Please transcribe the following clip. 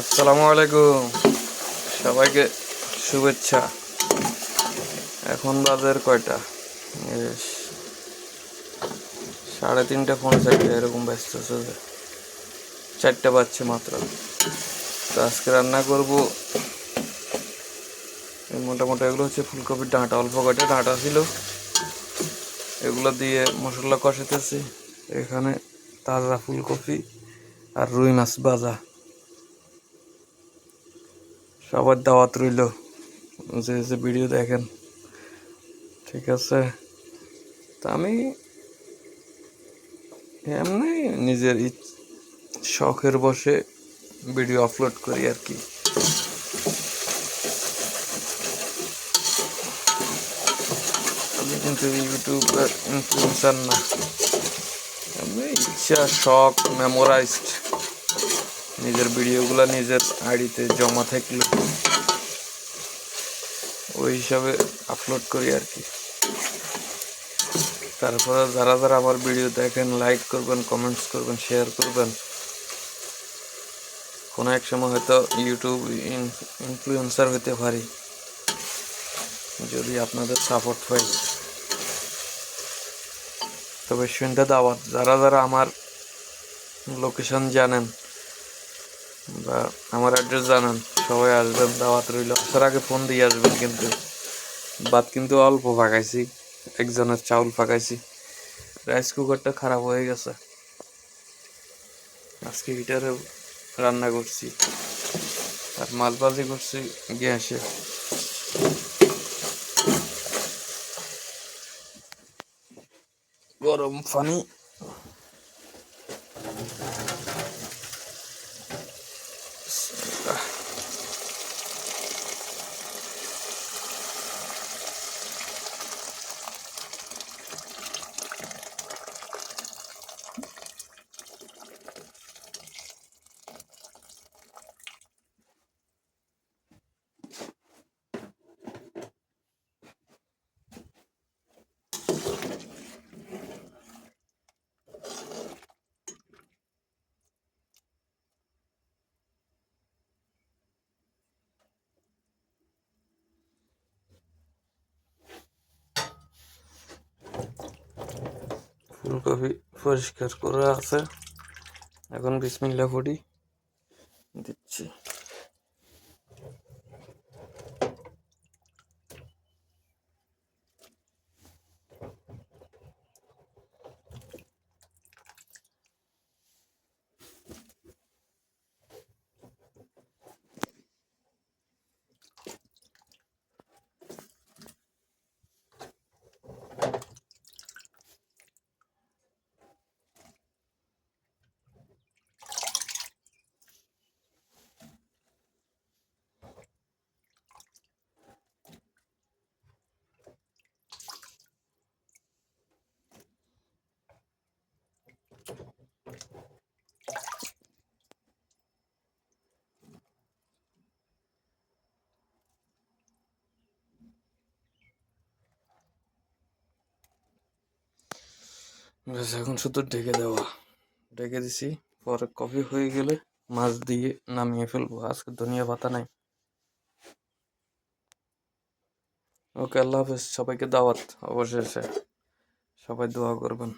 আসসালামু আলাইকুম। সবাইকে শুভেচ্ছা। এখন বাজার কয়টা? সাড়ে তিনটে পৌনে চারটে, এরকম ব্যস্ত চলছে চারটে বাজছে মাত্র। তো আজকে রান্না করব মোটামুটি এগুলো হচ্ছে ফুলকপির ডাঁটা। অল্প কয়টা ডাঁটা ছিল। এগুলো দিয়ে মশলা কষাতেছি এখানে তাজা ফুলকপি আর রুই মাছ ভাজা। সবার দাওয়াত রইল। যে যে ভিডিও দেখেন। ঠিক আছে? তা আমি এমনি নিজের শখের বসে ভিডিও আপলোড করি আর কি। আমি কিন্তু ইউটিউবার ইনফ্লুয়েন্সার না। আমি ইচ্ছা, শখ মেমোরাইজড নিজের ভিডিওগুলো নিজের আইডিতে জমা থাকলে ওই হিসাবে আপলোড করি আর কি। তারপরে যারা যারা আমার ভিডিও দেখেন লাইক করবেন কমেন্টস করবেন শেয়ার করবেন, কোনো এক সময় হয়তো ইউটিউব ইনফ্লুয়েন্সার হতে পারি। যদি আপনাদের সাপোর্ট পাই। তবে শুনতে দাওয়াত যারা যারা আমার লোকেশন জানেন বা আমার অ্যাড্রেস জানান, সবাই আসবেন, দাওয়াত রইল। আসার আগে ফোন দিয়ে আসবেন কিন্তু, ভাত কিন্তু অল্প পাকাইছি, একজনের চাউল পাকাইছি। রাইস কুকারটা খারাপ হয়ে গেছে। আজকে হিটারে রান্না করছি, আর মাছ ভাজি করছি গ্যাসে। গরম পানি ফুলকপি পরিষ্কার করা আছে। এখন বিসমিল্লা ফুটি দিচ্ছি। এখন শুধু ঢেকে দেওয়া। ঢেকে দিছি, পরে কফি হয়ে গেলে মাছ দিয়ে নামিয়ে ফেলব। আজকে ধনিয়া পাতা নাই। ওকে, আল্লাহ হাফেজ। সবাইকে দাওয়াত অবশেষে। সবাই দোয়া করবেন।